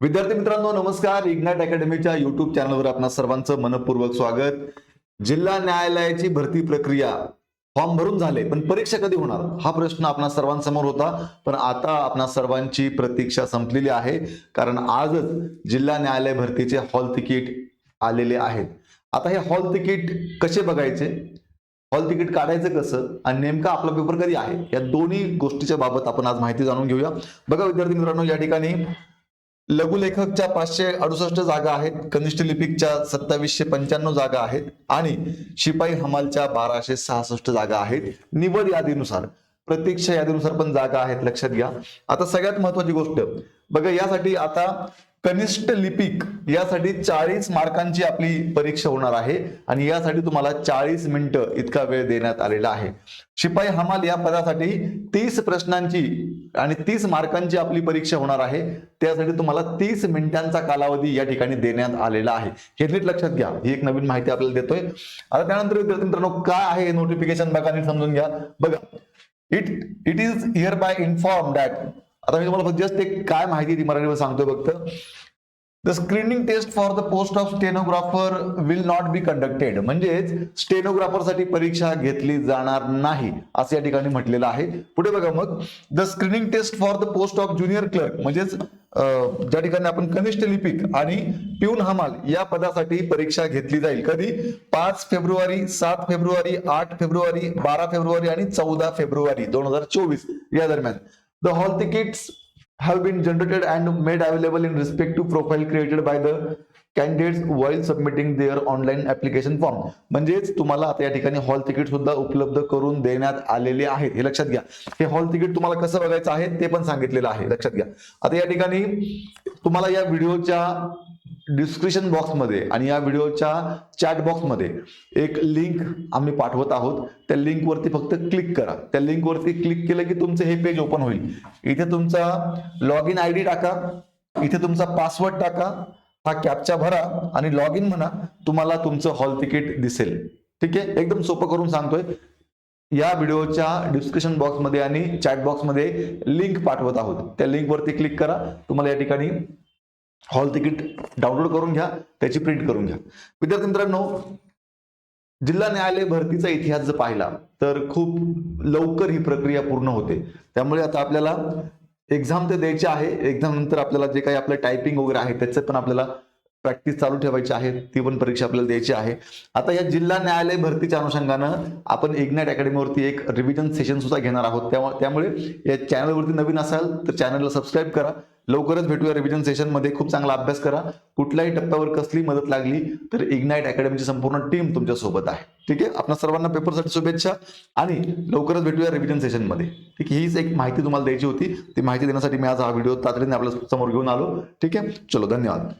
विद्यार्थी मित्रांनो नमस्कार. इग्नाट अकॅडमीच्या युट्यूब चॅनलवर आपणा सर्वांचं मनपूर्वक स्वागत. जिल्हा न्यायालयाची भरती प्रक्रिया फॉर्म भरून झाले पण परीक्षा कधी होणार? हा प्रश्न आपणा सर्वांसमोर होता पण आता आपणा सर्वांची प्रतीक्षा संपलेली आहे कारण आजच जिल्हा न्यायालय भरतीचे हॉल तिकीट आलेले आहेत. आता हे हॉल तिकीट कसे बघायचे? हॉल तिकीट काढायचं कसं? आणि नेमका आपला पेपर कधी आहे? या दोन्ही गोष्टीच्या बाबत आपण आज माहिती जाणून घेऊया. बघा विद्यार्थी मित्रांनो या ठिकाणी लघुलेखकच्या पाचशे अडुसष्ट जागा आहेत कनिष्ठ लिपिकच्या सत्तावीसशे पंच्याण्णव जागा आहेत आणि शिपाई हमालच्या बाराशे सहासष्ट जागा आहेत निवड यादीनुसार प्रतीक्षा यादीनुसार पण जागा आहेत लक्षात घ्या. आता सगळ्यात महत्वाची गोष्ट बघा यासाठी आता कनिष्ठ लिपिक यासाठी चाळीस मार्कांची आपली परीक्षा होणार आहे आणि यासाठी तुम्हाला चाळीस मिनिटं इतका वेळ देण्यात आलेला आहे. शिपाई हमाल या पदासाठी तीस प्रश्नांची आणि तीस मार्कांची आपली परीक्षा होणार आहे. त्यासाठी तुम्हाला तीस मिनिटांचा कालावधी या ठिकाणी देण्यात आलेला आहे. हे नीट लक्षात घ्या. ही एक नवीन माहिती आपल्याला देतोय. आता त्यानंतर विद्यार्थी मित्रांनो काय आहे नोटिफिकेशन बघा नीट समजून घ्या. बघा. It it is here by inform that आता मी तुम्हाला जस्ट एक काय माहिती ती मराठीवर सांगतोय फक्त. The screening test for the post of stenographer will not be conducted म्हणजेच स्टेनोग्राफरसाठी परीक्षा घेतली जाणार नाही असं या ठिकाणी म्हटलेलं आहे. पुढे बघा मग. The screening test for the post of junior clerk म्हणजेच ज्या ठिकाणी आपण कनिष्ठ लिपिक आणि प्यून हमाल या पदासाठी परीक्षा घेतली जाईल. कधी? पाच फेब्रुवारी सात फेब्रुवारी आठ फेब्रुवारी बारा फेब्रुवारी आणि चौदा फेब्रुवारी दोन हजार चोवीस या दरम्यान. The hall tickets have been generated and made available in respective profile created by the candidates while submitting their online application form म्हणजेच तुम्हाला आता या ठिकाणी हॉल तिकीट सुद्धा उपलब्ध करून देण्यात आलेले आहेत हे लक्षात घ्या हे हॉल तिकीट तुम्हाला कसं बघायचं आहे ते पण सांगितलेलं आहे लक्षात घ्या आता या ठिकाणी तुम्हाला या व्हिडिओच्या डिस्क्रिप्शन बॉक्समध्ये आणि या व्हिडिओच्या चॅट बॉक्समध्ये एक लिंक आम्ही पाठवत आहोत. त्या लिंकवरती फक्त क्लिक करा. त्या लिंकवरती क्लिक केलं की तुमचं हे पेज ओपन होईल. इथे तुमचा लॉग इन आय डी टाका. इथे तुमचा पासवर्ड टाका. हा कॅपचा भरा आणि लॉग इन म्हणा. तुम्हाला तुमचं हॉल तिकीट दिसेल. ठीक आहे? एकदम सोपं करून सांगतोय. या व्हिडिओच्या डिस्क्रिप्शन बॉक्समध्ये आणि चॅट बॉक्समध्ये लिंक पाठवत आहोत. त्या लिंकवरती क्लिक करा. तुम्हाला या ठिकाणी हॉल तिकीट डाउनलोड करून घ्या त्याची प्रिंट करून घ्या. विद्यार्थी मित्रांनो जिल्हा न्यायालय भरतीचा इतिहास जर पाहिला तर खूप लवकर ही प्रक्रिया पूर्ण होते. त्यामुळे आता आपल्याला एक्झाम तर द्यायची आहे. एक्झाम नंतर आपल्याला जे काही आपलं टायपिंग वगैरे आहे त्याचं पण आपल्याला प्रॅक्टिस चालू ठेवायची आहे. ती पण परीक्षा आपल्याला द्यायची आहे. आता या जिल्हा न्यायालय भरतीच्या अनुषंगानं आपण इग्नाइट अकॅडमीवरती एक रिव्हिजन सेशन सुद्धा घेणार आहोत. त्यामुळे त्यामुळे या चॅनलवरती नवीन असाल तर चॅनलला सबस्क्राईब करा. लवकरच भेटूया रिव्हिजन सेशनमध्ये खूप चांगला अभ्यास करा. कुठल्याही टप्प्यावर कसली मदत लागली तर इग्नाइट अकॅडमीची संपूर्ण टीम तुमच्यासोबत आहे. ठीक आहे? आपल्या सर्वांना पेपरसाठी शुभेच्छा आणि लवकरच भेटूया रिव्हिजन सेशनमध्ये ठीक आहे? हीच एक माहिती तुम्हाला द्यायची होती. ती माहिती देण्यासाठी मी आज हा व्हिडिओ तातडीने आपल्यासमोर घेऊन आलो. ठीक आहे? चलो धन्यवाद.